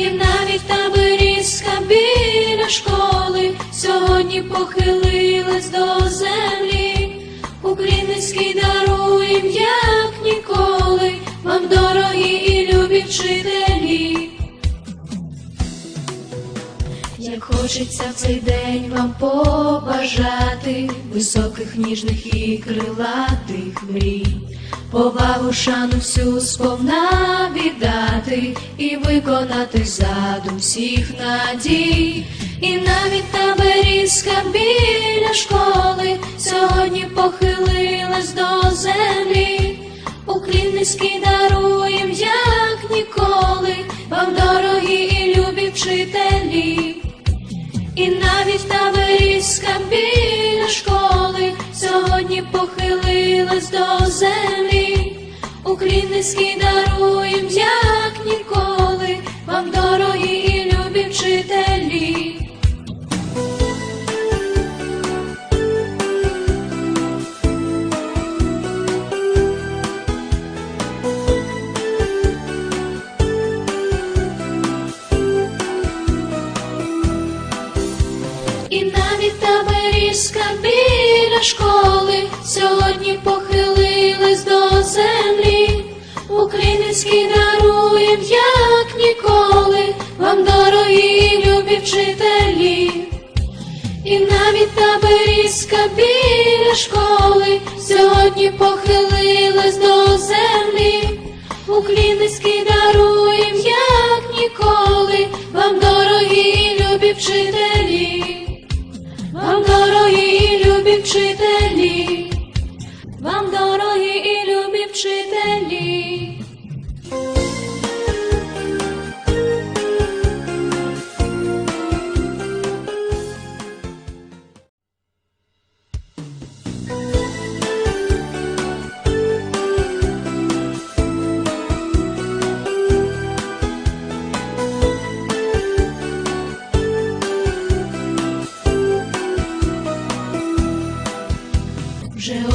І навіть таборі берізка біля школи сьогодні похилилась до землі. Український даруєм, як ніколи, хочеться в цей день вам побажати високих, ніжних і крилатих мрій, повагу, шану всю сповна віддати і виконати задум всіх надій, і навіть та берізка біля школи сьогодні похилилась до землі. Уклін низький даруєм, як ніколи, вам дорогі і любі вчителі. І навіть та вирізка біля школи сьогодні похилилась до землі. Уклін низький даруєм, як ніколи, І навіть та берізка біля школи сьогодні похилилась до землі. Український даруєм, як ніколи, вам дорогі любі вчителі. І навіть та берізка біля школи сьогодні похилилась до землі. Вчителі, вам дорогі і любі вчителі.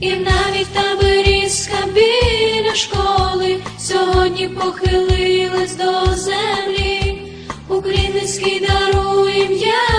І навіть та берізка біля школи сьогодні похилилась до землі. Український даруєм, як